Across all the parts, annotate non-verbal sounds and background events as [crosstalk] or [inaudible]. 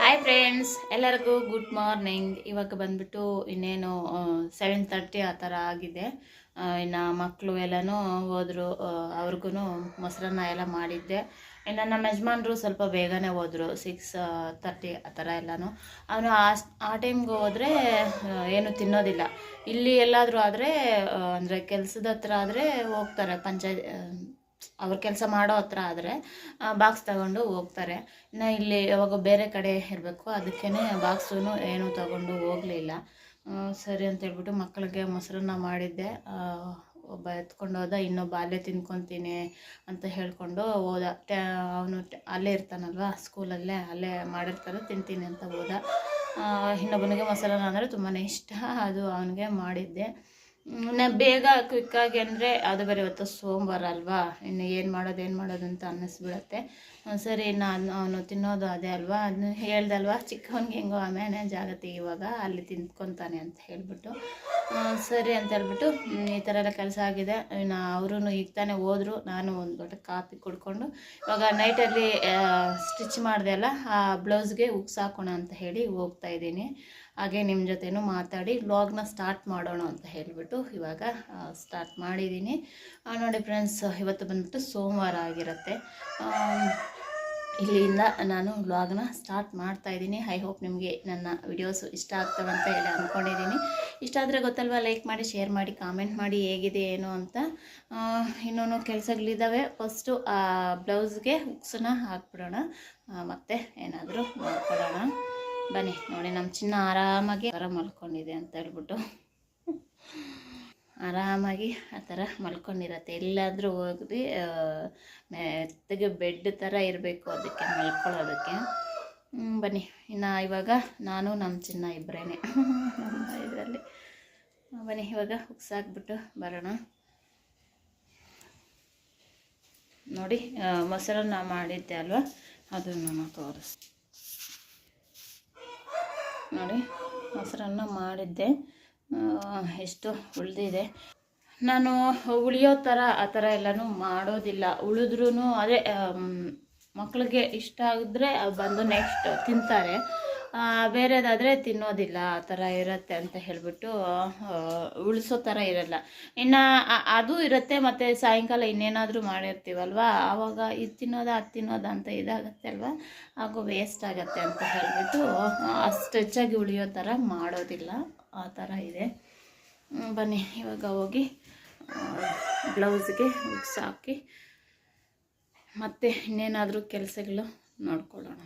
Hi friends ಎಲ್ಲರಿಗೂ good morning ಇವಾಗ ಬಂದ್ಬಿಟ್ಟು ಇನ್ನೇನು ಸೆವೆನ್ ತರ್ಟಿ ಆ ಥರ ಆಗಿದೆ. ಇನ್ನು ಮಕ್ಕಳು ಎಲ್ಲನೂ ಹೋದರು. ಅವ್ರಿಗೂ ಮೊಸರನ್ನ ಎಲ್ಲ ಮಾಡಿದ್ದೆ. ಇನ್ನು ನಮ್ಮ ಯಜಮಾನ್ರು ಸ್ವಲ್ಪ ಬೇಗನೆ ಹೋದರು. ಸಿಕ್ಸ್ ತರ್ಟಿ ಆ ಥರ ಎಲ್ಲನೂ. ಅವನು ಆ ಆ ಟೈಮ್ಗೆ ಹೋದರೆ ಏನು ತಿನ್ನೋದಿಲ್ಲ. ಇಲ್ಲಿ ಎಲ್ಲಾದರೂ ಆದರೆ ಅಂದರೆ ಕೆಲಸದ ಹತ್ರ ಆದರೆ ಹೋಗ್ತಾರೆ. ಪಂಚಾಯತ್ ಅವ್ರ ಕೆಲಸ ಮಾಡೋ ಹತ್ರ ಆದರೆ ಬಾಕ್ಸ್ ತಗೊಂಡು ಹೋಗ್ತಾರೆ. ಇನ್ನು ಇಲ್ಲಿ ಯಾವಾಗ ಬೇರೆ ಕಡೆ ಇರಬೇಕು ಅದಕ್ಕೇ ಬಾಕ್ಸೂ ಏನು ತಗೊಂಡು ಹೋಗಲಿಲ್ಲ. ಸರಿ ಅಂತ ಹೇಳ್ಬಿಟ್ಟು ಮಕ್ಕಳಿಗೆ ಮೊಸರನ್ನ ಮಾಡಿದ್ದೆ. ಒಬ್ಬ ಎತ್ಕೊಂಡು ಹೋದ ಇನ್ನೊಬ್ಬ ಅಲ್ಲೇ ತಿನ್ಕೊತೀನಿ ಅಂತ ಹೇಳ್ಕೊಂಡು ಹೋದ. ಅವನು ಅಲ್ಲೇ ಇರ್ತಾನಲ್ವಾ, ಸ್ಕೂಲಲ್ಲೇ ಅಲ್ಲೇ ಮಾಡಿರ್ತಾರೆ ತಿಂತೀನಿ ಅಂತ ಹೋದ. ಇನ್ನೊಬ್ಬನಿಗೆ ಮೊಸರನ್ನ ಅಂದರೆ ತುಂಬಾ ಇಷ್ಟ. ಅದು ಅವನಿಗೆ ಮಾಡಿದ್ದೆ. ಇನ್ನು ಬೇಗ ಕ್ವಿಕ್ಕಾಗಿ ಅಂದರೆ ಅದು ಬರೀ ಇವತ್ತು ಸೋಮವಾರ ಅಲ್ವಾ? ಇನ್ನು ಏನು ಮಾಡೋದು ಏನು ಮಾಡೋದು ಅಂತ ಅನ್ನಿಸ್ಬಿಡತ್ತೆ. ಸರಿ, ನಾನು ಅವನು ತಿನ್ನೋದು ಅದೇ ಅಲ್ವಾ? ಅದನ್ನ ಹೇಳ್ದಲ್ವಾ? ಚಿಕ್ಕವನಿಗೆ ಹೆಂಗೋ ಆಮೇಲೆ ಜಾಗತಿ ಇವಾಗ, ಅಲ್ಲಿ ತಿಂದ್ಕೊತಾನೆ ಅಂತ ಹೇಳ್ಬಿಟ್ಟು. ಸರಿ ಅಂತ ಹೇಳ್ಬಿಟ್ಟು ಈ ಥರ ಎಲ್ಲ ಕೆಲಸ ಆಗಿದೆ. ಇನ್ನು ಅವರು ಈಗ ತಾನೇ ಹೋದರು, ನಾನು ಒಂದು ದೊಡ್ಡ ಕಾಫಿ ಕುಡ್ಕೊಂಡು. ಇವಾಗ ನೈಟಲ್ಲಿ ಸ್ಟಿಚ್ ಮಾಡಿದೆ ಅಲ್ಲ, ಆ ಬ್ಲೌಸ್ಗೆ ಹಾಕೋಣ ಅಂತ ಹೇಳಿ ಹೋಗ್ತಾ ಇದ್ದೀನಿ. ಹಾಗೆ ನಿಮ್ಮ ಜೊತೆನೂ ಮಾತಾಡಿ ವ್ಲಾಗ್ನ ಸ್ಟಾರ್ಟ್ ಮಾಡೋಣ ಅಂತ ಹೇಳಿಬಿಟ್ಟು ಇವಾಗ ಸ್ಟಾರ್ಟ್ ಮಾಡಿದ್ದೀನಿ ನೋಡಿ ಫ್ರೆಂಡ್ಸ್ ಇವತ್ತು ಬಂದ್ಬಿಟ್ಟು ಸೋಮವಾರ ಆಗಿರುತ್ತೆ. ಇಲ್ಲಿಂದ ನಾನು ವ್ಲಾಗ್ನ ಸ್ಟಾರ್ಟ್ ಮಾಡ್ತಾ ಇದ್ದೀನಿ. ಐ ಹೋಪ್ ನಿಮಗೆ ನನ್ನ ವಿಡಿಯೋಸು ಇಷ್ಟ ಆಗ್ತವೆ ಅಂತ ಹೇಳಿ ಅಂದ್ಕೊಂಡಿದ್ದೀನಿ ಇಷ್ಟ ಆದರೆ ಗೊತ್ತಲ್ವ ಲೈಕ್ ಮಾಡಿ ಶೇರ್ ಮಾಡಿ ಕಾಮೆಂಟ್ ಮಾಡಿ ಹೇಗಿದೆ, ಏನು ಅಂತ. ಇನ್ನೂ ಕೆಲಸಗಳಿದ್ದಾವೆ. ಫಸ್ಟು ಬ್ಲೌಸ್ಗೆ ಹುಕ್ಸನ್ನ ಹಾಕ್ಬಿಡೋಣ. ಮತ್ತು ಏನಾದರೂ ಮಾಡ್ಕೊಳ್ಳೋಣ ಬನ್ನಿ ನೋಡಿ ನಮ್ಮ ಚಿನ್ನ ಆರಾಮಾಗಿ ಆ ಥರ ಮಲ್ಕೊಂಡಿದೆ ಅಂತ ಹೇಳ್ಬಿಟ್ಟು. ಆರಾಮಾಗಿ ಆ ಥರ ಮಲ್ಕೊಂಡಿರತ್ತೆ. ಎಲ್ಲಾದರೂ ಹೋಗಿ ಮೆತ್ತಗೆ ಬೆಡ್ ಥರ ಇರಬೇಕು ಅದಕ್ಕೆ ಮಲ್ಕೊಳ್ಳೋದಕ್ಕೆ. ಬನ್ನಿ. ಇನ್ನು ಇವಾಗ ನಾನು ನಮ್ಮ ಚಿನ್ನ ಇಬ್ಬರೇನೆ ಇದರಲ್ಲಿ. ಬನ್ನಿ, ಇವಾಗ ಹುಕ್ಸಾಕ್ಬಿಟ್ಟು ಬರೋಣ. ನೋಡಿ ಮೊಸರನ್ನ ಮಾಡಿದ್ದೆ ಅಲ್ವಾ? ಅದನ್ನು ನಾನು ತೋರಿಸ್ ನೋಡಿ, ಮೊಸರನ್ನ ಮಾಡಿದ್ದೆ. ಎಷ್ಟು ಉಳಿದಿದೆ. ನಾನು ಉಳಿಯೋ ಥರ ಆ ಥರ ಎಲ್ಲನೂ ಮಾಡೋದಿಲ್ಲ. ಉಳಿದ್ರೂ ಅದೇ ಮಕ್ಕಳಿಗೆ ಇಷ್ಟ ಆಗಿದ್ರೆ ಬಂದು ನೆಕ್ಸ್ಟ್ ತಿಂತಾರೆ. ಬೇರೆದಾದರೆ ತಿನ್ನೋದಿಲ್ಲ ಆ ಥರ ಇರುತ್ತೆ ಅಂತ ಹೇಳಿಬಿಟ್ಟು ಉಳಿಸೋ ಥರ ಇರಲ್ಲ. ಇನ್ನು ಅದು ಇರುತ್ತೆ ಮತ್ತು ಸಾಯಂಕಾಲ ಇನ್ನೇನಾದರೂ ಮಾಡಿರ್ತೀವಲ್ವ? ಆವಾಗ ಇದು ತಿನ್ನೋದ, ಅದು ತಿನ್ನೋದ ಅಂತ ಇದಾಗತ್ತೆ ಅಲ್ವಾ? ಹಾಗೂ ವೇಸ್ಟ್ ಆಗತ್ತೆ ಅಂತ ಹೇಳಿಬಿಟ್ಟು, ಅಷ್ಟು ಹೆಚ್ಚಾಗಿ ಉಳಿಯೋ ಥರ ಮಾಡೋದಿಲ್ಲ. ಆ ಥರ ಇದೆ. ಬನ್ನಿ, ಇವಾಗ ಹೋಗಿ ಬ್ಲೌಸ್ಗೆ ಹುಕ್ಸ್ ಹಾಕಿ ಮತ್ತೆ ಇನ್ನೇನಾದರೂ ಕೆಲಸಗಳು ನೋಡ್ಕೊಳ್ಳೋಣ.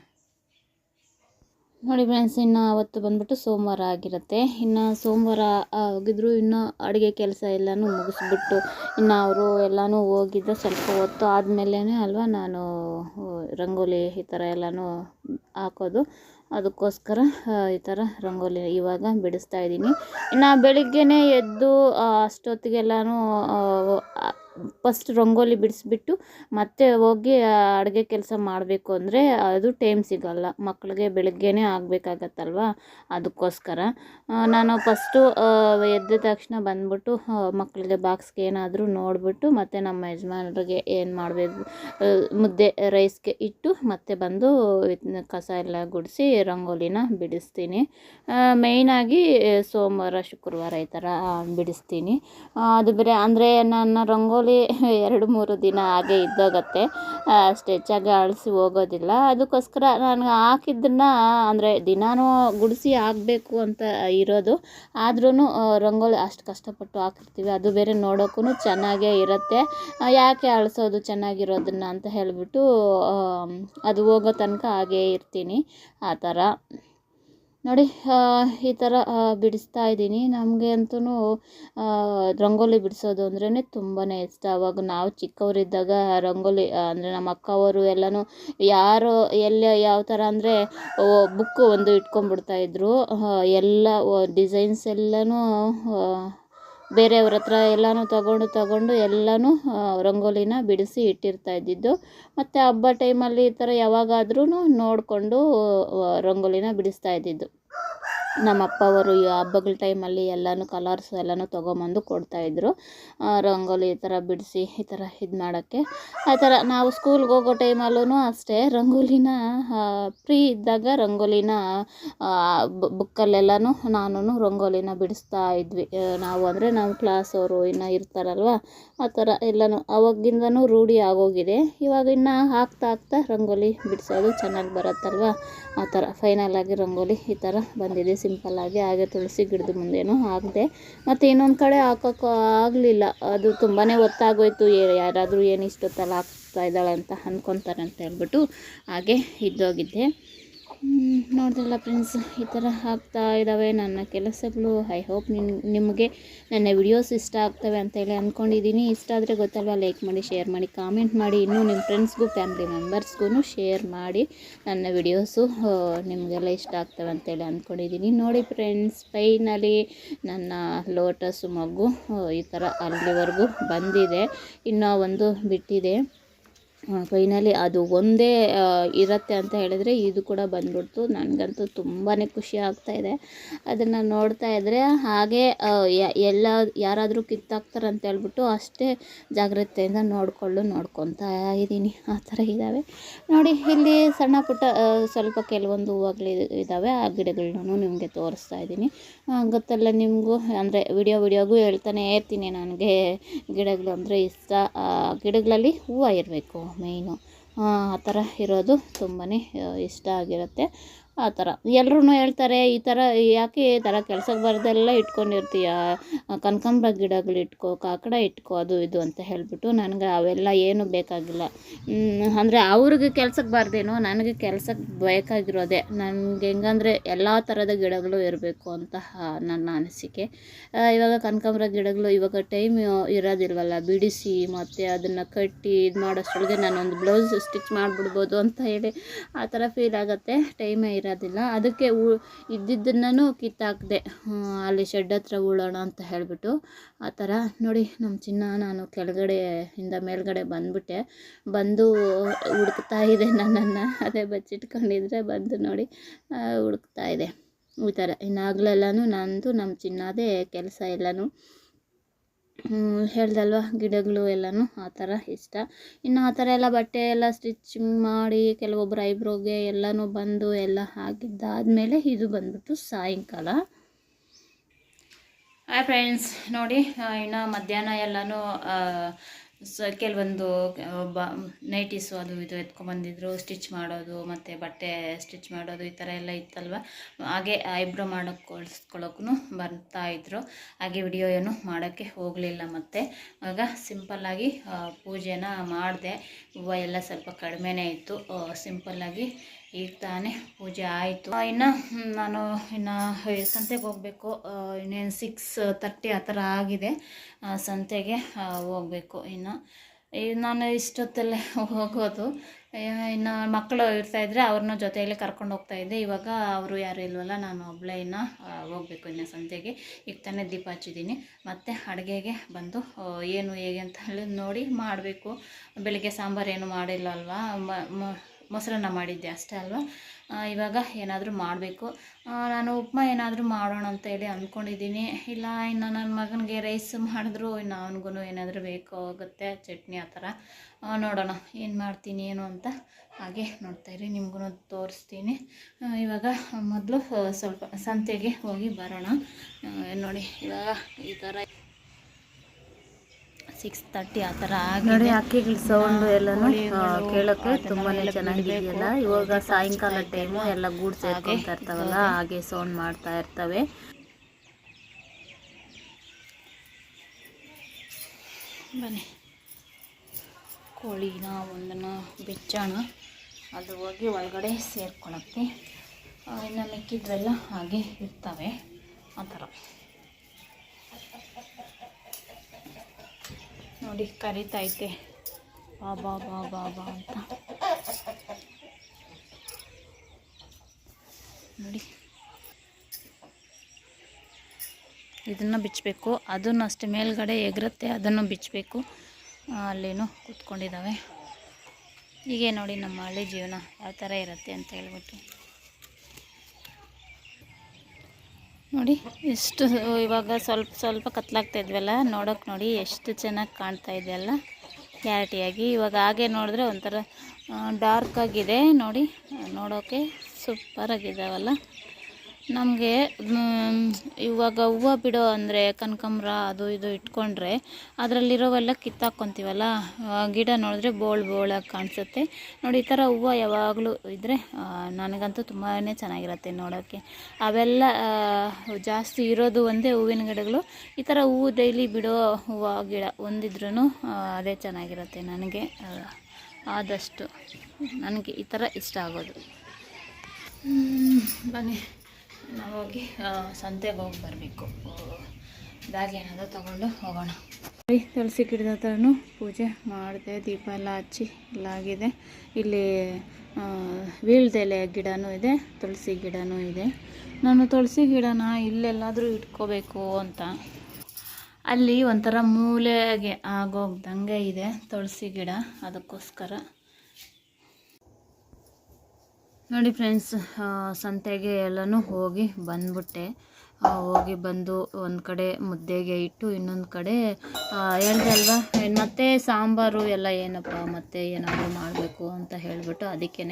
ನೋಡಿ ಫ್ರೆಂಡ್ಸ್ ಇನ್ನು ಅವತ್ತು ಬಂದ್ಬಿಟ್ಟು ಸೋಮವಾರ ಆಗಿರುತ್ತೆ. ಇನ್ನು ಸೋಮವಾರ ಆಗಿದ್ರು ಇನ್ನು ಅಡುಗೆ ಕೆಲಸ ಎಲ್ಲನೂ ಮುಗಿಸ್ಬಿಟ್ಟು ಇನ್ನು ಅವರು ಎಲ್ಲನೂ ಹೋಗಿದ್ದ ಸ್ವಲ್ಪ ಹೊತ್ತು ಆದಮೇಲೆ ಅಲ್ವಾ, ನಾನು ರಂಗೋಲಿ ಈ ಥರ ಎಲ್ಲನೂ ಹಾಕೋದು. ಅದಕ್ಕೋಸ್ಕರ ಈ ಥರ ರಂಗೋಲಿ ಇವಾಗ ಬಿಡಿಸ್ತಾ ಇದ್ದೀನಿ. ಇನ್ನು ಬೆಳಿಗ್ಗೆನೇ ಎದ್ದು ಅಷ್ಟೊತ್ತಿಗೆಲ್ಲನೂ ಫಸ್ಟ್ ರಂಗೋಲಿ ಬಿಡಿಸ್ಬಿಟ್ಟು ಮತ್ತೆ ಹೋಗಿ ಅಡುಗೆ ಕೆಲಸ ಮಾಡಬೇಕು ಅಂದರೆ ಅದು ಟೈಮ್ ಸಿಗಲ್ಲ. ಮಕ್ಕಳಿಗೆ ಬೆಳಗ್ಗೆನೇ ಆಗಬೇಕಾಗತ್ತಲ್ವ? ಅದಕ್ಕೋಸ್ಕರ. ನಾನು ಫಸ್ಟು ಎದ್ದ ತಕ್ಷಣ ಬಂದ್ಬಿಟ್ಟು ಮಕ್ಕಳಿಗೆ ಬಾಕ್ಸ್ಗೆ ಏನಾದರೂ ನೋಡಿಬಿಟ್ಟು ಮತ್ತು ನಮ್ಮ ಯಜಮಾನರಿಗೆ ಏನು ಮಾಡಬೇಕು ಮುದ್ದೆ ರೈಸ್ಗೆ ಇಟ್ಟು ಮತ್ತೆ ಬಂದು ಕಸ ಎಲ್ಲ ಗುಡಿಸಿ ರಂಗೋಲಿನ ಬಿಡಿಸ್ತೀನಿ. ಮೇಯ್ನಾಗಿ ಸೋಮವಾರ, ಶುಕ್ರವಾರ ಈ ಥರ ಬಿಡಿಸ್ತೀನಿ. ಅದು ಬೇರೆ ಅಂದರೆ ನನ್ನ ರಂಗೋಲಿ [laughs] ಎರಡು ಮೂರು ದಿನ ಹಾಗೆ ಇದ್ದೋಗತ್ತೆ. ಅಷ್ಟು ಹೆಚ್ಚಾಗಿ ಅಳಿಸಿ ಹೋಗೋದಿಲ್ಲ. ಅದಕ್ಕೋಸ್ಕರ ನಾನು ಹಾಕಿದ್ದನ್ನ, ಅಂದರೆ ದಿನಾನೂ ಗುಡಿಸಿ ಹಾಕಬೇಕು ಅಂತ ಇರೋದು. ಆದ್ರೂ ರಂಗೋಲಿ ಅಷ್ಟು ಕಷ್ಟಪಟ್ಟು ಹಾಕಿರ್ತೀವಿ. ಅದು ಬೇರೆ ನೋಡೋಕ್ಕೂ ಚೆನ್ನಾಗೇ ಇರುತ್ತೆ. ಯಾಕೆ ಅಳಿಸೋದು ಚೆನ್ನಾಗಿರೋದನ್ನ ಅಂತ ಹೇಳಿಬಿಟ್ಟು ಅದು ಹೋಗೋ ತನಕ ಹಾಗೇ ಇರ್ತೀನಿ. ಆ ಥರ. ನೋಡಿ ಈ ಥರ ಬಿಡಿಸ್ತಾ ಇದ್ದೀನಿ. ನಮಗೆ ಅಂತೂ ರಂಗೋಲಿ ಬಿಡಿಸೋದು ಅಂದ್ರೇ ತುಂಬಾ ಇಷ್ಟ. ಅವಾಗ ನಾವು ಚಿಕ್ಕವರಿದ್ದಾಗ ರಂಗೋಲಿ ಅಂದರೆ ನಮ್ಮ ಅಕ್ಕವರು ಎಲ್ಲನೂ ಯಾರು, ಎಲ್ಲ, ಯಾವ ಥರ ಅಂದರೆ ಬುಕ್ಕು ಒಂದು ಇಟ್ಕೊಂಡ್ಬಿಡ್ತಾಯಿದ್ರು ಎಲ್ಲ ಡಿಸೈನ್ಸ್ ಎಲ್ಲನೂ ಬೇರೆಯವ್ರ ಹತ್ರ ಎಲ್ಲನೂ ತಗೊಂಡು ತಗೊಂಡು ಎಲ್ಲನೂ ರಂಗೋಲಿನ ಬಿಡಿಸಿ ಇಟ್ಟಿರ್ತಾ ಇದ್ದಿದ್ದು. ಮತ್ತು ಹಬ್ಬ ಟೈಮಲ್ಲಿ ಈ ಥರ ಯಾವಾಗಾದ್ರೂ ನೋಡಿಕೊಂಡು ರಂಗೋಲಿನ ಬಿಡಿಸ್ತಾ ಇದ್ದಿದ್ದು. ನಮ್ಮ ಅಪ್ಪ ಅವರು ಈ ಹಬ್ಬಗಳ ಟೈಮಲ್ಲಿ ಎಲ್ಲನೂ ಕಲರ್ಸ್ ಎಲ್ಲನೂ ತೊಗೊಂಬಂದು ಕೊಡ್ತಾಯಿದ್ರು. ರಂಗೋಲಿ ಈ ಥರ ಬಿಡಿಸಿ, ಈ ಥರ ಇದು ಮಾಡೋಕ್ಕೆ. ಆ ಥರ ನಾವು ಸ್ಕೂಲ್ಗೆ ಹೋಗೋ ಟೈಮಲ್ಲೂ ಅಷ್ಟೇ, ರಂಗೋಲಿನ ಫ್ರೀ ಇದ್ದಾಗ ರಂಗೋಲಿನ ಬುಕ್ಕಲ್ಲೆಲ್ಲನೂ ನಾನು ರಂಗೋಲಿನ ಬಿಡಿಸ್ತಾ ಇದ್ವಿ ನಾವು ಅಂದರೆ ನಮ್ಮ ಕ್ಲಾಸ್ ಅವರು ಇನ್ನು ಇರ್ತಾರಲ್ವ, ಆ ಥರ ಎಲ್ಲನೂ ಅವಾಗಿಂದನೂ ರೂಢಿ ಆಗೋಗಿದೆ. ಇವಾಗ ಇನ್ನು ಹಾಕ್ತಾ ಹಾಕ್ತಾ ರಂಗೋಲಿ ಬಿಡಿಸೋದು ಚೆನ್ನಾಗಿ ಬರುತ್ತಲ್ವ? ಆ ಥರ ಫೈನಲ್ ಆಗಿ ರಂಗೋಲಿ ಈ ಥರ ಬಂದಿದೆ. ಸಿಂಪಲ್ಲಾಗಿ ಹಾಗೆ ತುಳಸಿ ಗಿಡದ ಮುಂದೇನೂ ಹಾಕಿದೆ. ಮತ್ತು ಇನ್ನೊಂದು ಕಡೆ ಹಾಕೋಕ್ಕೂ ಆಗಲಿಲ್ಲ. ಅದು ತುಂಬಾ ಹೊತ್ತಾಗೋಯ್ತು ಯಾರಾದರೂ ಏನು ಇಷ್ಟೊತ್ತಲ್ಲಿ ಹಾಕ್ತಾ ಇದ್ದಾಳೆ ಅಂತ ಅಂದ್ಕೊತಾರೆ ಅಂತ ಹೇಳ್ಬಿಟ್ಟು ಹಾಗೆ ಇದ್ದೋಗಿದ್ದೆ. ನೋಡಿದ್ರಲ್ಲ ಫ್ರೆಂಡ್ಸ್ ಈ ಥರ ಆಗ್ತಾ ಇದ್ದಾವೆ ನನ್ನ ಕೆಲಸಗಳು. ಐ ಹೋಪ್ ನಿನ್, ನಿಮಗೆ ನನ್ನ ವಿಡಿಯೋಸ್ ಇಷ್ಟ ಆಗ್ತವೆ ಅಂತೇಳಿ ಅಂದ್ಕೊಂಡಿದ್ದೀನಿ ಇಷ್ಟ ಆದರೆ ಗೊತ್ತಲ್ವ ಲೈಕ್ ಮಾಡಿ ಶೇರ್ ಮಾಡಿ ಕಾಮೆಂಟ್ ಮಾಡಿ. ಇನ್ನೂ ನಿಮ್ಮ ಫ್ರೆಂಡ್ಸ್ಗೂ ಫ್ಯಾಮಿಲಿ ಮೆಂಬರ್ಸ್ಗೂ ಶೇರ್ ಮಾಡಿ ನನ್ನ ವಿಡಿಯೋಸು ನಿಮಗೆಲ್ಲ ಇಷ್ಟ ಆಗ್ತವೆ ಅಂತೇಳಿ ಅಂದ್ಕೊಂಡಿದ್ದೀನಿ ನೋಡಿ ಫ್ರೆಂಡ್ಸ್ ಫೈನಲಿ ನನ್ನ ಲೋಟಸ್ ಮಗು ಈ ಥರ ಅಲ್ಲಿವರೆಗೂ ಬಂದಿದೆ. ಇನ್ನೂ ಒಂದು ಬಿಟ್ಟಿದೆ. ಫೈನಲಿ ಅದು ಒಂದೇ ಇರುತ್ತೆ ಅಂತ ಹೇಳಿದರೆ ಇದು ಕೂಡ ಬಂದ್ಬಿಡ್ತು. ನನಗಂತೂ ತುಂಬಾ ಖುಷಿ ಆಗ್ತಾಯಿದೆ ಅದನ್ನು ನೋಡ್ತಾ ಇದ್ದರೆ ಹಾಗೆ ಎಲ್ಲ ಯಾರಾದರೂ ಕಿತ್ತಾಕ್ತಾರೆ ಅಂತ ಹೇಳ್ಬಿಟ್ಟು ಅಷ್ಟೇ ಜಾಗ್ರತೆಯಿಂದ ನೋಡಿಕೊಂಡು ನೋಡ್ಕೊತಾ ಇದ್ದೀನಿ. ಆ ಥರ ಇದ್ದಾವೆ ನೋಡಿ, ಇಲ್ಲಿ ಸಣ್ಣ ಪುಟ್ಟ ಸ್ವಲ್ಪ ಕೆಲವೊಂದು ಹೂವಾಗಲಿ ಇದ್ದಾವೆ ಆ ಗಿಡಗಳನ್ನೂ ನಿಮಗೆ ತೋರಿಸ್ತಾ ಇದ್ದೀನಿ. ಗೊತ್ತಲ್ಲ ನಿಮಗೂ? ಅಂದರೆ ವಿಡಿಯೋ ವಿಡಿಯೋಗೂ ಹೇಳ್ತಾನೆ ಇರ್ತೀನಿ. ನನಗೆ ಗಿಡಗಳು ಅಂದರೆ ಇಷ್ಟ. ಗಿಡಗಳಲ್ಲಿ ಹೂವು ಇರಬೇಕು. ಮೇಯ್ನು ಆ ಥರ ಇರೋದು ತುಂಬಾ ಇಷ್ಟ ಆಗಿರುತ್ತೆ. ಆ ಥರ. ಎಲ್ಲರೂ ಹೇಳ್ತಾರೆ, ಈ ಥರ ಯಾಕೆ ಈ ಥರ ಕೆಲ್ಸಕ್ಕೆ ಬರೋದೆಲ್ಲ ಇಟ್ಕೊಂಡಿರ್ತೀಯ? ಕನಕಾಂಬ್ರ ಗಿಡಗಳು ಇಟ್ಕೋ, ಕಾಕಡ ಇಟ್ಕೋ, ಅದು ಇದು ಅಂತ ಹೇಳಿಬಿಟ್ಟು ನನಗೆ ಅವೆಲ್ಲ ಏನೂ ಬೇಕಾಗಿಲ್ಲ. ಅಂದರೆ ಅವ್ರಿಗೆ ಕೆಲ್ಸಕ್ಕೆ ಬಾರ್ದೇನೋ ನನಗೆ ಕೆಲ್ಸಕ್ಕೆ ಬೇಕಾಗಿರೋದೆ. ನನಗೆ ಹೆಂಗಂದರೆ ಎಲ್ಲ ಥರದ ಗಿಡಗಳು ಇರಬೇಕು ಅಂತ ನನ್ನ ಅನಿಸಿಕೆ. ಇವಾಗ ಕನಕಾಂಬ್ರ ಗಿಡಗಳು ಇವಾಗ ಟೈಮ್ ಇರೋದಿಲ್ವಲ್ಲ, ಬಿಡಿಸಿ ಮತ್ತು ಅದನ್ನು ಕಟ್ಟಿ ಇದು ಮಾಡೋಷ್ಟೊಳಗೆ ನಾನೊಂದು ಬ್ಲೌಸ್ ಸ್ಟಿಚ್ ಮಾಡಿಬಿಡ್ಬೋದು ಅಂತ ಹೇಳಿ ಆ ಥರ ಫೀಲ್ ಆಗುತ್ತೆ. ಟೈಮೇ ಇರೋದಿಲ್ಲ. ಅದಕ್ಕೆ ಉ ಇದ್ದಿದ್ದನ್ನು ಕಿತ್ತಾಕಿದೆ. ಅಲ್ಲಿ ಶೆಡ್ ಹತ್ರ ಉಳೋಣ ಅಂತ ಹೇಳಿಬಿಟ್ಟು. ಆ ಥರ ನೋಡಿ ನಮ್ಮ ಚಿನ್ನ ನಾನು ಕೆಳಗಡೆ ಇಂದ ಮೇಲ್ಗಡೆ ಬಂದ್ಬಿಟ್ಟೆ. ಬಂದು ಹುಡುಕ್ತಾ ಇದೆ ನನ್ನನ್ನು. ಅದೇ ಬಚ್ಚಿಟ್ಕೊಂಡಿದ್ರೆ ಬಂದು ನೋಡಿ ಹುಡುಕ್ತಾ ಇದೆ. ಈ ಥರ ಇನ್ನಾಗಲೆಲ್ಲನೂ ನಂದು, ನಮ್ಮ ಚಿನ್ನದೇ ಕೆಲಸ ಎಲ್ಲನೂ. ಹೇಳ್ದಲ್ವ? ಗಿಡಗಳು ಎಲ್ಲನೂ ಆ ಥರ ಇಷ್ಟ. ಇನ್ನು ಆ ಥರ ಎಲ್ಲ ಬಟ್ಟೆ ಎಲ್ಲ ಸ್ಟಿಚಿಂಗ್ ಮಾಡಿ ಕೆಲವೊಬ್ಬರು ಐಬ್ರೋಗೆ ಎಲ್ಲನೂ ಬಂದು ಎಲ್ಲ ಹಾಕಿದ್ದಾದಮೇಲೆ ಇದು ಬಂದ್ಬಿಟ್ಟು ಸಾಯಂಕಾಲ. ಹಾಯ್ ಫ್ರೆಂಡ್ಸ್ ನೋಡಿ ಇನ್ನು ಮಧ್ಯಾಹ್ನ ಎಲ್ಲನೂ ಸ ಕೆಲವೊಂದು ಬ ನೈಟೀಸು ಅದು ಇದು ಎತ್ಕೊಂಬಂದಿದ್ರು ಸ್ಟಿಚ್ ಮಾಡೋದು, ಮತ್ತು ಬಟ್ಟೆ ಸ್ಟಿಚ್ ಮಾಡೋದು, ಈ ಥರ ಎಲ್ಲ ಇತ್ತಲ್ವ? ಹಾಗೆ ಐಬ್ರೋ ಮಾಡೋಕ್ಕೆ ಬರ್ತಾ ಇದ್ದರು ಹಾಗೆ ವಿಡಿಯೋ ಏನು ಮಾಡೋಕ್ಕೆ ಹೋಗಲಿಲ್ಲ ಮತ್ತು. ಆಗ ಸಿಂಪಲ್ಲಾಗಿ ಪೂಜೆನ ಮಾಡಿದೆ. ಹೂವು ಎಲ್ಲ ಸ್ವಲ್ಪ ಕಡಿಮೆನೇ ಇತ್ತು. ಸಿಂಪಲ್ಲಾಗಿ ಈಗ ಪೂಜೆ ಆಯಿತು. ಇನ್ನು ನಾನು ಇನ್ನು ಸಂತೆಗೆ ಹೋಗಬೇಕು. ಇನ್ನೇನು ಸಿಕ್ಸ್ ತರ್ಟಿ ಆ ಥರ ಆಗಿದೆ. ಸಂತೆಗೆ ಹೋಗಬೇಕು ಇನ್ನು. ನಾನು ಇಷ್ಟೊತ್ತಲ್ಲೇ ಹೋಗೋದು. ಇನ್ನು ಮಕ್ಕಳು ಇರ್ತಾಯಿದ್ರೆ ಅವ್ರನ್ನ ಜೊತೆಯಲ್ಲೇ ಕರ್ಕೊಂಡು ಹೋಗ್ತಾ ಇದ್ದೆ. ಇವಾಗ ಅವರು ಯಾರು ಇಲ್ವಲ್ಲ, ನಾನು ಒಬ್ಬಳೇ ಇನ್ನು ಹೋಗಬೇಕು ಇನ್ನು ಸಂತೆಗೆ. ಈಗ ತಾನೇ ದೀಪ ಹಚ್ಚಿದ್ದೀನಿ. ಮತ್ತು ಅಡುಗೆಗೆ ಬಂದು ಏನು, ಹೇಗೆ ಅಂತ ಹೇಳಿ ನೋಡಿ ಮಾಡಬೇಕು. ಬೆಳಿಗ್ಗೆ ಸಾಂಬಾರು ಏನು ಮಾಡಿಲ್ಲ ಅಲ್ವಾ? ಮೊಸರನ್ನ ಮಾಡಿದ್ದೆ ಅಷ್ಟೇ ಅಲ್ವಾ? ಇವಾಗ ಏನಾದರೂ ಮಾಡಬೇಕು. ನಾನು ಉಪ್ಮಾ ಏನಾದರೂ ಮಾಡೋಣ ಅಂತ ಹೇಳಿ ಅಂದ್ಕೊಂಡಿದ್ದೀನಿ ಇಲ್ಲ, ಇನ್ನು ನನ್ನ ಮಗನಿಗೆ ರೈಸ್ ಮಾಡಿದ್ರು, ಇನ್ನು ಅವನಿಗೂ ಏನಾದರೂ ಬೇಕು, ಆಗುತ್ತೆ, ಚಟ್ನಿ ಆ ಥರ. ನೋಡೋಣ, ಏನು ಮಾಡ್ತೀನಿ, ಏನು ಅಂತ ಹಾಗೆ ನೋಡ್ತಾಯಿರಿ ನಿಮ್ಗೂ ತೋರಿಸ್ತೀನಿ. ಇವಾಗ ಮೊದಲು ಸ್ವಲ್ಪ ಸಂತೆಗೆ ಹೋಗಿ ಬರೋಣ. ನೋಡಿ, ಇವಾಗ ಈ ಥರ ಸಿಕ್ಸ್ ತರ್ಟಿ ಆ ಥರ ನೋಡಿ ಹಕ್ಕಿಗಳ ಸೌಂಡ್ ಎಲ್ಲಾನು ಕೇಳಕ್ಕೆ ಕೇಳೋಕೆ ತುಂಬಾನೇ. ಚೆನ್ನಾಗಿದೆಯಲ್ಲ. ಇವಾಗ ಸಾಯಂಕಾಲ ಟೈಮು ಎಲ್ಲ ಗೂಡ್ ಸೇರ್ಕೊಂತ ಇರ್ತಾವಲ್ಲ ಹಾಗೆ ಸೌಂಡ್ ಮಾಡ್ತಾ ಇರ್ತವೆ. ಬನ್ನಿ. ಕೋಳಿನ ಒಂದನ್ನು ಬೆಚ್ಚೋಣ ಅದು ಹೋಗಿ ಒಳಗಡೆ ಸೇರ್ಕೊಳಕ್ಕೆ ಇನ್ನು ಮಿಕ್ಕಿದ್ರೆಲ್ಲ ಹಾಗೆ ಇರ್ತವೆ. ಆ ಥರ. ನೋಡಿ ಕರಿತೈತೆ. ಬಾ ಬಾ ಬಾ ಬಾ ಬಾ ಅಂತ. ನೋಡಿ. ಇದನ್ನು ಬಿಚ್ಚಬೇಕು. ಅದನ್ನು ಅಷ್ಟೇ ಮೇಲ್ಗಡೆ ಎಗರುತ್ತೆ, ಅದನ್ನು ಬಿಚ್ಚಬೇಕು. ಅಲ್ಲೇನು ಕೂತ್ಕೊಂಡಿದ್ದಾವೆ. ಹೀಗೆ ನೋಡಿ ನಮ್ಮ ಹಳ್ಳಿ ಜೀವನ ಯಾವ ಥರ ಇರುತ್ತೆ ಅಂತ ಹೇಳ್ಬಿಟ್ಟು. ನೋಡಿ, ಎಷ್ಟು, ಇವಾಗ ಸ್ವಲ್ಪ ಸ್ವಲ್ಪ ಕತ್ಲಾಗ್ತಾ ಇದ್ವಲ್ಲ, ನೋಡೋಕೆ ನೋಡಿ ಎಷ್ಟು ಚೆನ್ನಾಗಿ ಕಾಣ್ತಾ ಇದೆಯಲ್ಲ ಕ್ಲಾರಿಟಿಯಾಗಿ. ಇವಾಗ ಹಾಗೆ ನೋಡಿದ್ರೆ ಒಂಥರ ಡಾರ್ಕ್ ಆಗಿದೆ. ನೋಡಿ, ನೋಡೋಕೆ ಸೂಪರಾಗಿದ್ದಾವಲ್ಲ ನಮಗೆ ಇವಾಗ ಹೂವು ಬಿಡೋ ಅಂದರೆ ಕನಕಾಂಬ್ರ ಅದು ಇದು ಇಟ್ಕೊಂಡ್ರೆ ಅದರಲ್ಲಿರೋವೆಲ್ಲ ಕಿತ್ತಾಕ್ಕೊತೀವಲ್ಲ ಗಿಡ ನೋಡಿದ್ರೆ ಬೋಳ್ ಬೋಳಾಗಿ ಕಾಣಿಸುತ್ತೆ. ನೋಡಿ, ಈ ಥರ ಹೂವು ಯಾವಾಗಲೂ ಇದ್ದರೆ ನನಗಂತೂ ತುಂಬಾ ಚೆನ್ನಾಗಿರುತ್ತೆ ನೋಡೋಕ್ಕೆ ಅವೆಲ್ಲ ಜಾಸ್ತಿ ಇರೋದು ಒಂದೇ ಹೂವಿನ ಗಿಡಗಳು. ಈ ಥರ ಹೂವು ಡೈಲಿ ಬಿಡೋ ಹೂವು, ಗಿಡ ಒಂದಿದ್ರೂ ಅದೇ ಚೆನ್ನಾಗಿರುತ್ತೆ ನನಗೆ ಆದಷ್ಟು. ನನಗೆ ಈ ಥರ ಇಷ್ಟ ಆಗೋದು. ಬನ್ನಿ. ನಾವು ಹೋಗಿ ಸಂತೆಗೆ ಹೋಗಿ ಬರಬೇಕು. ಬ್ಯಾಗ್ ಏನಾದರೂ ತೊಗೊಂಡು ಹೋಗೋಣ. ತುಳಸಿ ಗಿಡದ ಹತ್ರನೂ ಪೂಜೆ ಮಾಡಿದೆ, ದೀಪ ಎಲ್ಲ ಹಚ್ಚಿ ಎಲ್ಲ ಆಗಿದೆ. ಇಲ್ಲಿ ವೀಳ್ದೆಲೆ ಗಿಡನೂ ಇದೆ, ತುಳಸಿ ಗಿಡನೂ ಇದೆ. ನಾನು ತುಳಸಿ ಗಿಡನ ಇಲ್ಲೆಲ್ಲಾದರೂ ಇಟ್ಕೋಬೇಕು ಅಂತ. ಅಲ್ಲಿ ಒಂಥರ ಮೂಲೆಗೆ ಆಗೋಗ್ದಂಗೆ ಇದೆ ತುಳಸಿ ಗಿಡ, ಅದಕ್ಕೋಸ್ಕರ. ನೋಡಿ ಫ್ರೆಂಡ್ಸ್ ಸಂತೆಗೆ ಎಲ್ಲನೂ ಹೋಗಿ ಬಂದ್ಬಿಟ್ಟೆ. ಹೋಗಿ ಬಂದು ಒಂದು ಕಡೆ ಮುದ್ದೆಗೆ ಇಟ್ಟು ಇನ್ನೊಂದು ಕಡೆ ಹೇಳಿದೆ ಅಲ್ವಾ? ಮತ್ತು ಸಾಂಬಾರು ಎಲ್ಲ ಏನಪ್ಪ ಮತ್ತೆ ಏನಾದರೂ ಮಾಡಬೇಕು ಅಂತ ಹೇಳಿಬಿಟ್ಟು ಅದಕ್ಕೇ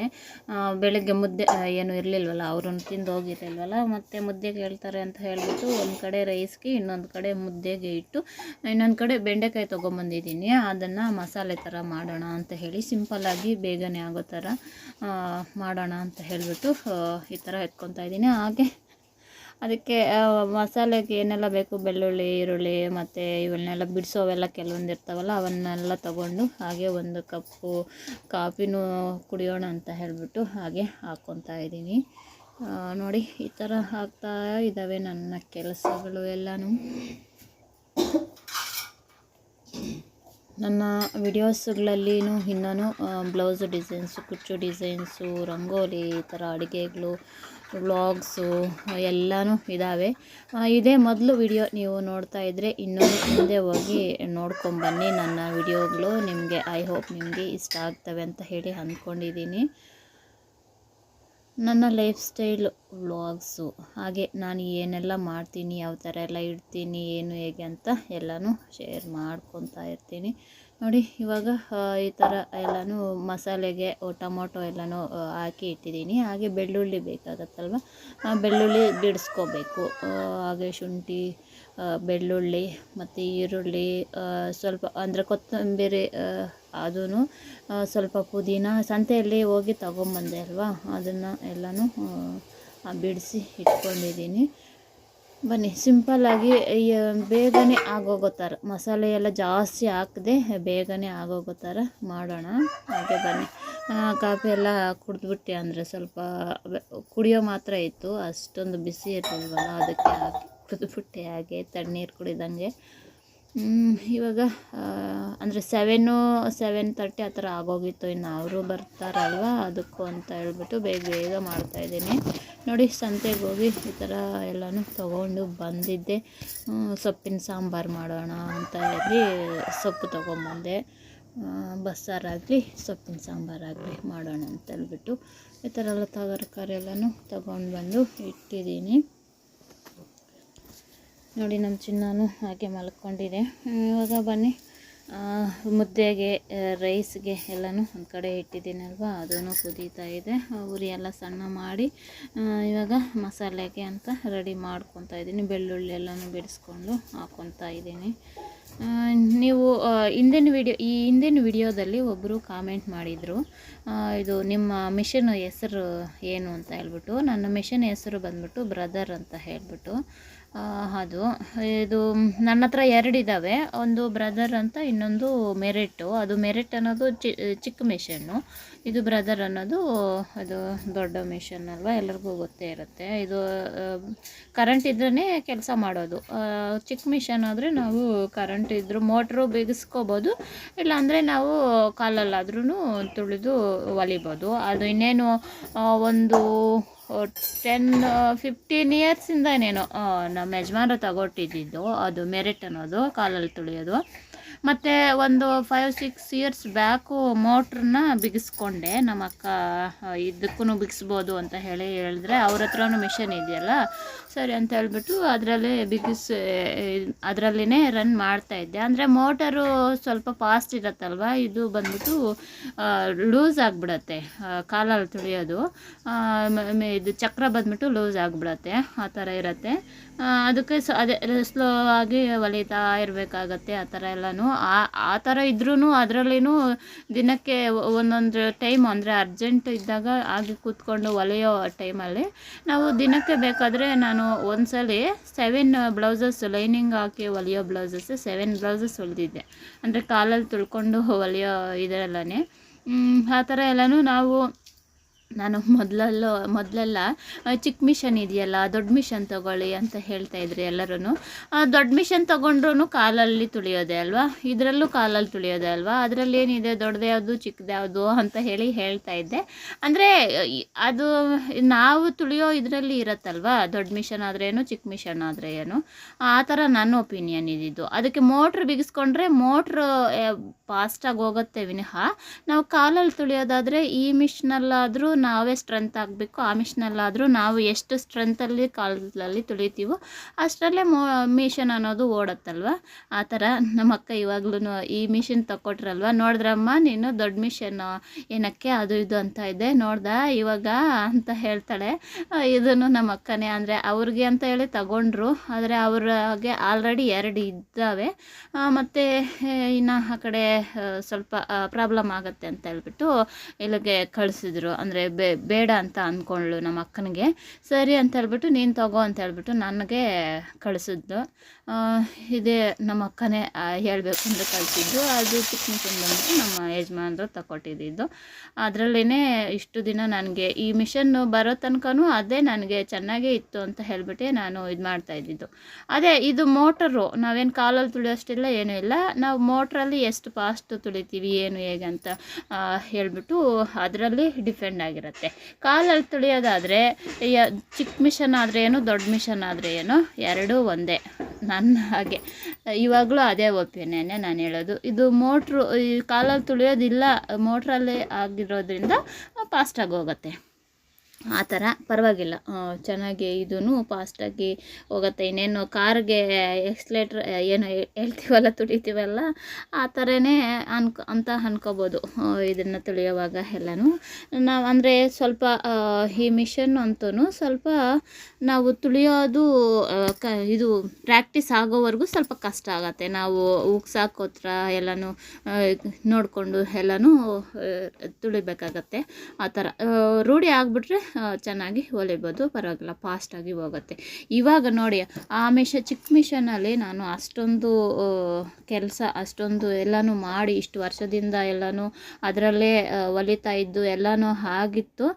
ಬೆಳಗ್ಗೆ ಮುದ್ದೆ ಏನು ಇರಲಿಲ್ವಲ್ಲ ಅವ್ರನ್ನು ತಿಂದು ಹೋಗಿರಲಿಲ್ವಲ್ಲ, ಮತ್ತು ಮುದ್ದೆಗೆ ಹೇಳ್ತಾರೆ ಅಂತ ಹೇಳಿಬಿಟ್ಟು ಒಂದು ಕಡೆ ರೈಸ್ಗೆ ಇನ್ನೊಂದು ಕಡೆ ಮುದ್ದೆಗೆ ಇಟ್ಟು, ಇನ್ನೊಂದು ಕಡೆ ಬೆಂಡೆಕಾಯಿ ತೊಗೊಂಬಂದಿದ್ದೀನಿ, ಅದನ್ನು ಮಸಾಲೆ ಥರ ಮಾಡೋಣ ಅಂತ ಹೇಳಿ ಸಿಂಪಲ್ಲಾಗಿ ಬೇಗನೆ ಆಗೋ ಥರ ಮಾಡೋಣ ಅಂತ ಹೇಳಿಬಿಟ್ಟು ಈ ಥರ ಎತ್ಕೊತಾ ಇದ್ದೀನಿ. ಹಾಗೆ ಅದಕ್ಕೆ ಮಸಾಲೆಗೆ ಏನೆಲ್ಲ ಬೇಕು? ಬೆಳ್ಳುಳ್ಳಿ, ಈರುಳ್ಳಿ ಮತ್ತು ಇವನ್ನೆಲ್ಲ ಬಿಡಿಸೋವೆಲ್ಲ ಕೆಲವೊಂದು ಇರ್ತಾವಲ್ಲ, ಅವನ್ನೆಲ್ಲ ತಗೊಂಡು ಹಾಗೆ ಒಂದು ಕಪ್ಪು ಕಾಫಿನೂ ಕುಡಿಯೋಣ ಅಂತ ಹೇಳಿಬಿಟ್ಟು ಹಾಗೆ ಹಾಕ್ಕೊತಾ ಇದ್ದೀನಿ. ನೋಡಿ, ಈ ಥರ ಹಾಕ್ತಾ ಇದ್ದಾವೆ ನನ್ನ ಕೆಲಸಗಳು ಎಲ್ಲನೂ. ನನ್ನ ವಿಡಿಯೋಸ್ಗಳಲ್ಲಿನೂ ಇನ್ನೂ ಬ್ಲೌಸು ಡಿಸೈನ್ಸು, ಕುಚ್ಚು ಡಿಸೈನ್ಸು, ರಂಗೋಲಿ, ಈ ಥರ ಅಡುಗೆಗಳು, ವ್ಲಾಗ್ಸು, ಎಲ್ಲನೂ ಇದ್ದಾವೆ ಇದೇ ಮೊದಲು ವಿಡಿಯೋ ನೀವು ನೋಡ್ತಾ ಇದ್ದರೆ ಇನ್ನೊಂದು ಮುಂದೆ ಹೋಗಿ ನೋಡ್ಕೊಂಬನ್ನಿ ನನ್ನ ವಿಡಿಯೋಗಳು. ನಿಮಗೆ, ಐ ಹೋಪ್ ನಿಮಗೆ ಇಷ್ಟ ಆಗ್ತವೆ ಅಂತ ಹೇಳಿ ಅಂದ್ಕೊಂಡಿದ್ದೀನಿ. ನನ್ನ ಲೈಫ್ ಸ್ಟೈಲ್ ವ್ಲಾಗ್ಸು. ಹಾಗೆ ನಾನು ಏನೆಲ್ಲ ಮಾಡ್ತೀನಿ, ಯಾವ ಥರ ಎಲ್ಲ ಇಡ್ತೀನಿ, ಏನು ಹೇಗೆ ಅಂತ ಎಲ್ಲನೂ ಶೇರ್ ಮಾಡ್ಕೊತಾ ಇರ್ತೀನಿ. ನೋಡಿ, ಇವಾಗ ಈ ಥರ ಎಲ್ಲನೂ ಮಸಾಲೆಗೆ ಟೊಮೊಟೊ ಎಲ್ಲನೂ ಹಾಕಿ ಇಟ್ಟಿದ್ದೀನಿ. ಹಾಗೆ ಬೆಳ್ಳುಳ್ಳಿ ಬೇಕಾಗತ್ತಲ್ವ? ಬೆಳ್ಳುಳ್ಳಿ ಬಿಡಿಸ್ಕೋಬೇಕು. ಹಾಗೆ ಶುಂಠಿ ಬೆಳ್ಳುಳ್ಳಿ ಮತ್ತು ಈರುಳ್ಳಿ ಸ್ವಲ್ಪ ಅಂದರೆ ಕೊತ್ತಂಬರಿ ಅದೂ ಸ್ವಲ್ಪ ಪುದೀನ, ಸಂತೆಯಲ್ಲಿ ಹೋಗಿ ತಗೊಂಬಂದೆ ಅಲ್ವಾ? ಅದನ್ನು ಎಲ್ಲನೂ ಬಿಡಿಸಿ ಇಟ್ಕೊಂಡಿದ್ದೀನಿ. ಬನ್ನಿ ಸಿಂಪಲ್ಲಾಗಿ ಬೇಗನೆ ಆಗೋಗೋ ಮಸಾಲೆ ಎಲ್ಲ ಜಾಸ್ತಿ ಹಾಕದೆ ಬೇಗನೆ ಆಗೋಗೋ ಮಾಡೋಣ. ಹಾಗೆ ಬನ್ನಿ. ಕಾಫಿ ಎಲ್ಲ ಕುಡಿದ್ಬಿಟ್ಟೆ ಅಂದರೆ ಸ್ವಲ್ಪ ಕುಡಿಯೋ ಮಾತ್ರ ಇತ್ತು. ಅಷ್ಟೊಂದು ಬಿಸಿ ಇರಲಿಲ್ವಲ್ಲ, ಅದಕ್ಕೆ ಹಾಕಿ ಕುಡಿದ್ಬಿಟ್ಟೆ ಹಾಗೆ, ತಣ್ಣೀರು ಕುಡಿದಂಗೆ. ಇವಾಗ ಅಂದರೆ ಸೆವೆನು ಸೆವೆನ್ ತರ್ಟಿ ಆ ಥರ ಆಗೋಗಿತ್ತು. ಇನ್ನು ಅವರು ಬರ್ತಾರಲ್ವ? ಅದಕ್ಕೂ ಅಂತ ಹೇಳ್ಬಿಟ್ಟು ಬೇಗ ಬೇಗ ಮಾಡ್ತಾಯಿದ್ದೀನಿ ನೋಡಿ, ಸಂತೆಗೆ ಹೋಗಿ ಈ ಥರ ಎಲ್ಲನೂ ತೊಗೊಂಡು ಬಂದಿದ್ದೆ. ಸೊಪ್ಪಿನ ಸಾಂಬಾರು ಮಾಡೋಣ ಅಂತ ಹೇಳಿ ಸೊಪ್ಪು ತೊಗೊಂಬಂದೆ. ಬಸ್ಸಾರಾಗಲಿ ಸೊಪ್ಪಿನ ಸಾಂಬಾರಾಗಲಿ ಮಾಡೋಣ ಅಂತ ಹೇಳ್ಬಿಟ್ಟು ಈ ಥರ ಎಲ್ಲ ತರಕಾರಿ ಎಲ್ಲನೂ ತೊಗೊಂಡು ಬಂದು ಇಟ್ಟಿದ್ದೀನಿ. ನೋಡಿ ನಮ್ಮ ಚಿನ್ನಾನು ಹಾಗೆ ಮಲ್ಕೊಂಡಿದೆ. ಇವಾಗ ಬನ್ನಿ. ಮುದ್ದೆಗೆ ರೈಸ್ಗೆ ಎಲ್ಲನೂ ಒಂದು ಕಡೆ ಇಟ್ಟಿದ್ದೀನಲ್ವ? ಅದೂ ಕುದೀತಾ ಇದೆ. ಉರಿ ಎಲ್ಲ ಸಣ್ಣ ಮಾಡಿ ಇವಾಗ ಮಸಾಲೆಗೆ ಅಂತ ರೆಡಿ ಮಾಡ್ಕೊತಾ ಇದ್ದೀನಿ. ಬೆಳ್ಳುಳ್ಳಿ ಎಲ್ಲನೂ ಬಿಡಿಸ್ಕೊಂಡು ಹಾಕ್ಕೊತಾ ಇದ್ದೀನಿ. ನೀವು ಹಿಂದಿನ ವಿಡಿಯೋ, ಈ ಹಿಂದಿನ ವಿಡಿಯೋದಲ್ಲಿ ಒಬ್ಬರು ಕಾಮೆಂಟ್ ಮಾಡಿದರು. ಇದು ನಿಮ್ಮ ಮಿಷನ್ ಹೆಸರು ಏನು ಅಂತ ಹೇಳ್ಬಿಟ್ಟು, ನನ್ನ ಮಿಷನ್ ಹೆಸರು ಬಂದ್ಬಿಟ್ಟು ಬ್ರದರ್ ಅಂತ ಹೇಳ್ಬಿಟ್ಟು. ಅದು. ಇದು ನನ್ನ ಹತ್ರ ಎರಡಿದ್ದಾವೆ ಒಂದು ಬ್ರದರ್ ಅಂತ ಇನ್ನೊಂದು ಮೆರಿಟ್ಟು. ಅದು ಮೆರಿಟ್ ಅನ್ನೋದು ಚಿ, ಚಿಕ್ಕ ಮಿಷನ್ನು ಇದು ಬ್ರದರ್ ಅನ್ನೋದು ಅದು ದೊಡ್ಡ ಮಿಷನ್ ಅಲ್ವಾ? ಎಲ್ಲರಿಗೂ ಗೊತ್ತೇ ಇರುತ್ತೆ. ಇದು ಕರೆಂಟ್ ಇದ್ರೇ ಕೆಲಸ ಮಾಡೋದು. ಚಿಕ್ಕ ಮಿಷನ್ ಆದರೆ ನಾವು ಕರೆಂಟ್ ಇದ್ದರೂ ಮೋಟ್ರು ಬಿಗಿಸ್ಕೋಬೋದು. ಇಲ್ಲಾಂದರೆ ನಾವು ಕಾಲಲ್ಲಾದ್ರೂ ತುಳಿದು ಹೊಲಿಬೋದು ಅದು ಇನ್ನೇನು ಒಂದು ಟೆನ್ ಫಿಫ್ಟೀನ್ ಇಯರ್ಸಿಂದನೇನೋ ನಮ್ಮ ಯಜಮಾನ್ರು ತಗೊಟ್ಟಿದ್ದು ಅದು ಮೆರಿಟ್ ಅನ್ನೋದು, ಕಾಲಲ್ಲಿ ತುಳಿಯೋದು. ಮತ್ತು ಒಂದು ಫೈವ್ ಸಿಕ್ಸ್ ಇಯರ್ಸ್ ಬ್ಯಾಕು ಮೋಟ್ರನ್ನ ಬಿಗಿಸ್ಕೊಂಡೆ, ನಮ್ಮ ಅಕ್ಕ ಇದಕ್ಕೂ ಬಿಗಿಸ್ಬೋದು ಅಂತ ಹೇಳಿ ಹೇಳಿದ್ರೆ, ಅವ್ರ ಹತ್ರನೂ ಮಿಷನ್ ಇದೆಯಲ್ಲ ಸರಿ ಅಂತ ಹೇಳ್ಬಿಟ್ಟು ಅದರಲ್ಲೇ ಬಿಗಿಸ್ ಅದರಲ್ಲಿನೇ ರನ್ ಮಾಡ್ತಾ ಇದ್ದೆ. ಅಂದರೆ ಮೋಟರು ಸ್ವಲ್ಪ ಫಾಸ್ಟ್ ಇರತ್ತಲ್ವ? ಇದು ಬಂದ್ಬಿಟ್ಟು ಲೂಸ್ ಆಗಿಬಿಡತ್ತೆ. ಕಾಲಲ್ಲಿ ತುಳಿಯೋದು. ಇದು ಚಕ್ರ ಬಂದ್ಬಿಟ್ಟು ಲೂಸ್ ಆಗಿಬಿಡತ್ತೆ. ಆ ಥರ ಇರುತ್ತೆ. ಅದಕ್ಕೆ ಸ, ಅದೇ ಸ್ಲೋ ಆಗಿ ಹೊಲಿತಾ ಇರಬೇಕಾಗತ್ತೆ ಆ ಥರ ಎಲ್ಲನೂ. ಆ ಆ ಥರ ಇದ್ರೂ ಅದರಲ್ಲಿನೂ ದಿನಕ್ಕೆ ಒಂದೊಂದು ಟೈಮ್ ಅಂದರೆ ಅರ್ಜೆಂಟ್ ಇದ್ದಾಗ ಆಗಿ ಕೂತ್ಕೊಂಡು ಹೊಲಿಯೋ ಟೈಮಲ್ಲಿ ನಾವು ದಿನಕ್ಕೆ ಬೇಕಾದರೆ ನಾನು ಒಂದ್ಸಲಿ ಸೆವೆನ್ ಬ್ಲೌಸಸ್ ಲೈನಿಂಗ್ ಹಾಕಿ ಹೊಲಿಯೋ ಬ್ಲೌಸಸ್ ಸೆವೆನ್ ಬ್ಲೌಸಸ್ ಹೊಲಿದಿದ್ದೆ. ಅಂದರೆ ಕಾಲಲ್ಲಿ ತುಳ್ಕೊಂಡು ಹೊಲಿಯೋ ಇದರಲ್ಲೇ ಆ ಥರ ಎಲ್ಲನೂ ನಾವು ನಾನು ಮೊದಲಲ್ಲೋ, ಮೊದಲೆಲ್ಲ ಚಿಕ್ಕ ಮಿಷನ್ ಇದೆಯಲ್ಲ, ದೊಡ್ಡ ಮಿಷನ್ ತಗೊಳ್ಳಿ ಅಂತ ಹೇಳ್ತಾ ಇದ್ರಿ ಎಲ್ಲರೂ ದೊಡ್ಡ ಮಿಷನ್ ತೊಗೊಂಡ್ರೂ ಕಾಲಲ್ಲಿ ತುಳಿಯೋದೆ ಅಲ್ವಾ? ಇದರಲ್ಲೂ ಕಾಲಲ್ಲಿ ತುಳಿಯೋದೆ ಅಲ್ವಾ? ಅದರಲ್ಲಿ ಏನಿದೆ? ದೊಡ್ಡದ್ಯಾವುದು ಚಿಕ್ಕದ್ಯಾವುದು ಅಂತ ಹೇಳಿ ಹೇಳ್ತಾ ಇದ್ದೆ. ಅಂದರೆ ಅದು ನಾವು ತುಳಿಯೋ ಇದರಲ್ಲಿ ಇರತ್ತಲ್ವಾ? ದೊಡ್ಡ ಮಿಷನ್ ಆದರೆ ಏನು ಚಿಕ್ಕ ಮಿಷನ್ ಆದರೆ ಏನು ಆ ಥರ ನನ್ನ ಒಪಿನಿಯನ್ ಇದ್ದಿದ್ದು ಅದಕ್ಕೆ ಮೋಟ್ರ್ ಬಿಗಿಸ್ಕೊಂಡ್ರೆ ಮೋಟ್ರ್ ಫಾಸ್ಟಾಗಿ ಹೋಗುತ್ತೆ ವಿನಃ. ನಾವು ಕಾಲಲ್ಲಿ ತುಳಿಯೋದಾದರೆ ಈ ಮಿಷನಲ್ಲಾದರೂ ನಾವೇ ಸ್ಟ್ರೆಂತ್ ಆಗಬೇಕು ಆ ಮಿಷನಲ್ಲಾದರೂ ನಾವು ಎಷ್ಟು ಸ್ಟ್ರೆಂತಲ್ಲಿ ಕಾಲದಲ್ಲಿ ತುಳಿತೀವೋ ಅಷ್ಟರಲ್ಲೇ ಮೋ ಮಿಷನ್ ಅನ್ನೋದು ಓಡತ್ತಲ್ವ? ಆ ಥರ ನಮ್ಮ ಅಕ್ಕ ಇವಾಗ್ಲೂ ಈ ಮಿಷಿನ್ ತಗೊಟ್ರಲ್ವ ನೋಡಿದ್ರಮ್ಮ, ನೀನು ದೊಡ್ಡ ಮಿಷನ್ ಏನಕ್ಕೆ ಅದು ಇದು ಅಂತ ಇದೆ, ನೋಡ್ದ? ಇವಾಗ ಅಂತ ಹೇಳ್ತಾಳೆ. ಇದನ್ನು ನಮ್ಮ ಅಕ್ಕನೇ, ಅಂದರೆ ಅವ್ರಿಗೆ ಅಂತ ಹೇಳಿ ತಗೊಂಡ್ರು, ಆದರೆ ಅವ್ರಿಗೆ ಆಲ್ರೆಡಿ ಎರಡು ಇದ್ದಾವೆ. ಮತ್ತು ಇನ್ನು ಆ ಕಡೆ ಸ್ವಲ್ಪ ಪ್ರಾಬ್ಲಮ್ ಆಗುತ್ತೆ ಅಂತ ಹೇಳ್ಬಿಟ್ಟು ಇಲ್ಲಿಗೆ ಕಳಿಸಿದ್ರು. ಅಂದರೆ ಬೇಡ ಅಂತ ಅಂದ್ಕೊಂಡ್ಳು ನಮ್ಮ ಅಕ್ಕನಿಗೆ. ಸರಿ ಅಂತ ಹೇಳ್ಬಿಟ್ಟು ನೀನು ತಗೋ ಅಂತ ಹೇಳ್ಬಿಟ್ಟು ನನಗೆ ಕಳಿಸಿದ್ದು. ಇದೇ ನಮ್ಮ ಅಕ್ಕನೇ ಹೇಳಬೇಕು ಅಂತ ಕಳಿಸಿದ್ದು. ಅದು ಚಿಕ್ಕ ಬಂದ್ಬಿಟ್ಟು ನಮ್ಮ ಯಜಮಾನರು ತಗೊಟ್ಟಿದ್ದು ಅದರಲ್ಲೇ ಇಷ್ಟು ದಿನ ನನಗೆ ಈ ಮಿಷನ್ನು ಬರೋ ತನಕನೂ ಅದೇ ನನಗೆ ಚೆನ್ನಾಗೇ ಇತ್ತು ಅಂತ ಹೇಳ್ಬಿಟ್ಟೆ ನಾನು ಇದು ಮಾಡ್ತಾ ಇದ್ದಿದ್ದು. ಅದೇ, ಇದು ಮೋಟರು. ನಾವೇನು ಕಾಲಲ್ಲಿ ತುಳಿಯೋಷ್ಟಿಲ್ಲ, ಏನೂ ಇಲ್ಲ. ನಾವು ಮೋಟ್ರಲ್ಲಿ ಎಷ್ಟು ಫಾಸ್ಟ್ ತುಳಿತೀವಿ, ಏನು ಹೇಗೆ ಅಂತ ಹೇಳಿಬಿಟ್ಟು ಅದರಲ್ಲಿ ಡಿಪೆಂಡ್ ಆಗಿರುತ್ತೆ ಕಾಲಲ್ಲಿ ತುಳಿಯೋದಾದರೆ ಚಿಕ್ಕ ಮಿಷನ್ ಆದರೆ ಏನು, ದೊಡ್ಡ ಮಿಷನ್ ಆದರೆ ಏನು, ಎರಡೂ ಒಂದೇ. ನನ್ನ ಹಾಗೆ. ಇವಾಗಲೂ ಅದೇ ಒಪಿನಿಯನ್ನೇ ನಾನು ಹೇಳೋದು. ಇದು ಮೋಟ್ರು, ಈ ಕಾಲಲ್ಲಿ ತುಳಿಯೋದಿಲ್ಲ, ಮೋಟ್ರಲ್ಲೇ ಆಗಿರೋದ್ರಿಂದ ಫಾಸ್ಟಾಗಿ ಹೋಗುತ್ತೆ. ಆ ಥರ ಪರವಾಗಿಲ್ಲ. ಚೆನ್ನಾಗಿ ಇದೂ ಫಾಸ್ಟಾಗಿ ಹೋಗುತ್ತೆ. ಇನ್ನೇನು ಕಾರ್ಗೆ ಎಕ್ಸ್ಲೇಟ್ರ್, ಏನು ಹೇಳ್ತೀವಲ್ಲ ತುಳಿತೀವಲ್ಲ ಆ ಥರನೇ ಅನ್ಕೊ, ಅಂತ ಅನ್ಕೋಬೋದು. ಇದನ್ನು ತುಳಿಯೋವಾಗ ಎಲ್ಲನೂ. ನಾವು ಅಂದರೆ ಸ್ವಲ್ಪ ಈ ಮಿಷನ್ ಅಂತೂ ಸ್ವಲ್ಪ ನಾವು ತುಳಿಯೋದು ಕ, ಇದು ಪ್ರಾಕ್ಟೀಸ್ ಆಗೋವರೆಗೂ ಸ್ವಲ್ಪ ಕಷ್ಟ ಆಗುತ್ತೆ. ನಾವು ಉಗ್ಸಾಕೋತ್ರ ಎಲ್ಲನೂ ನೋಡಿಕೊಂಡು ಎಲ್ಲನೂ ತುಳಿಬೇಕಾಗತ್ತೆ. ಆ ಥರ. ರೂಢಿ ಆಗಿಬಿಟ್ರೆ ಚೆನ್ನಾಗಿ ಹೊಲಿಬೋದು, ಪರವಾಗಿಲ್ಲ ಫಾಸ್ಟಾಗಿ ಹೋಗುತ್ತೆ. ಇವಾಗ ನೋಡಿ, ಆ ಮಿಷ ಚಿಕ್ಕ ಮಿಷನಲ್ಲಿ ನಾನು ಅಷ್ಟೊಂದು ಕೆಲಸ, ಅಷ್ಟೊಂದು ಎಲ್ಲನೂ ಮಾಡಿ, ಇಷ್ಟು ವರ್ಷದಿಂದ ಎಲ್ಲನೂ ಅದರಲ್ಲೇ ಹೊಲಿತಾ ಇದ್ದು, ಎಲ್ಲನೂ ಆಗಿತ್ತು.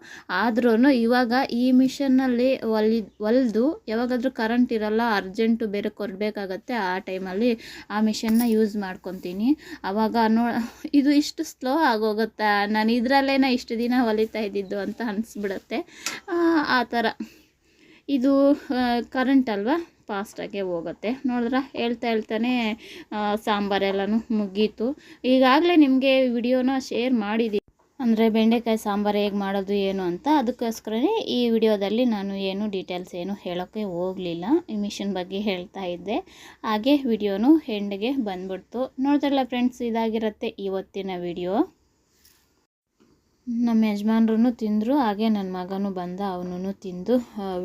ಆದ್ರೂ ಇವಾಗ ಈ ಮಿಷನ್ನಲ್ಲಿ ಹೊಲಿ, ಹೊಲಿದು ಯಾವಾಗಾದರೂ ಕರೆಂಟ್ ಇರಲ್ಲ ಅರ್ಜೆಂಟು ಬೇರೆ ಕೊಡಬೇಕಾಗತ್ತೆ, ಆ ಟೈಮಲ್ಲಿ ಆ ಮಿಷನ್ನ ಯೂಸ್ ಮಾಡ್ಕೊತೀನಿ. ಆವಾಗ ನೋ, ಇದು ಇಷ್ಟು ಸ್ಲೋ ಆಗೋಗುತ್ತೆ? ನಾನು ಇದರಲ್ಲೇನ ಇಷ್ಟು ದಿನ ಹೊಲಿತಾ ಇದ್ದಿದ್ದು ಅಂತ ಅನಿಸ್ಬಿಡುತ್ತೆ. ಆ ಥರ. ಇದು ಕರೆಂಟ್ ಅಲ್ವಾ? ಫಾಸ್ಟಾಗೆ ಹೋಗುತ್ತೆ. ನೋಡಿದ್ರ? ಹೇಳ್ತಾ ಹೇಳ್ತಾನೆ ಸಾಂಬಾರೆಲ್ಲನೂ ಮುಗೀತು. ಈಗಾಗಲೇ ನಿಮಗೆ ವಿಡಿಯೋನ ಶೇರ್ ಮಾಡಿದ್ದೀನಿ ಅಂದರೆ ಬೆಂಡೆಕಾಯಿ ಸಾಂಬಾರು ಹೇಗೆ ಮಾಡೋದು, ಏನು ಅಂತ. ಅದಕ್ಕೋಸ್ಕರನೇ ಈ ವಿಡಿಯೋದಲ್ಲಿ ನಾನು ಏನು ಡೀಟೇಲ್ಸ್ ಏನು ಹೇಳೋಕ್ಕೆ ಹೋಗಲಿಲ್ಲ. ಈ ಮಿಷಿನ್ ಬಗ್ಗೆ ಹೇಳ್ತಾ ಇದ್ದೆ. ಹಾಗೆ ವಿಡಿಯೋನು ಹೆಂಡಿಗೆ ಬಂದ್ಬಿಡ್ತು. ನೋಡಿದ್ರಲ್ಲ ಫ್ರೆಂಡ್ಸ್ ಇದಾಗಿರುತ್ತೆ ಇವತ್ತಿನ ವಿಡಿಯೋ. ನಮ್ಮ ಯಜಮಾನ್ರೂ ತಿಂದರು, ಹಾಗೆ ನನ್ನ ಮಗನೂ ಬಂದ ಅವನು ತಿಂದು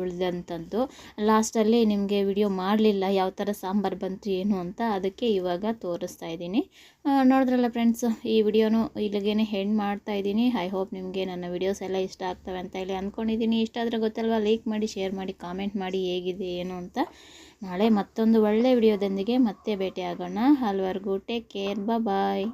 ಉಳಿದಂಥದ್ದು ಲಾಸ್ಟಲ್ಲಿ ನಿಮಗೆ ವಿಡಿಯೋ ಮಾಡಲಿಲ್ಲ, ಯಾವ ಥರ ಸಾಂಬಾರು ಬಂತು, ಏನು ಅಂತ, ಅದಕ್ಕೆ ಇವಾಗ ತೋರಿಸ್ತಾ ಇದ್ದೀನಿ. ನೋಡಿದ್ರಲ್ಲ ಫ್ರೆಂಡ್ಸ್ ಈ ವಿಡಿಯೋನು ಇಲ್ಲಿಗೇ ಹೆಣ್ಣು ಮಾಡ್ತಾ ಇದ್ದೀನಿ. ಐ ಹೋಪ್ ನಿಮಗೆ ನನ್ನ ವಿಡಿಯೋಸ್ ಎಲ್ಲ ಇಷ್ಟ ಆಗ್ತವೆ ಅಂತ ಹೇಳಿ ಅಂದ್ಕೊಂಡಿದ್ದೀನಿ ಇಷ್ಟ ಆದರೆ ಗೊತ್ತಲ್ವ ಲೈಕ್ ಮಾಡಿ ಶೇರ್ ಮಾಡಿ ಕಾಮೆಂಟ್ ಮಾಡಿ, ಹೇಗಿದೆ, ಏನು ಅಂತ. ನಾಳೆ ಮತ್ತೊಂದು ಒಳ್ಳೆ ವಿಡಿಯೋದೊಂದಿಗೆ ಮತ್ತೆ ಭೇಟಿ ಆಗೋಣ ಅಲ್ವರೆಗೂ ಟೇಕ್ ಕೇರ್ ಬಾಯ್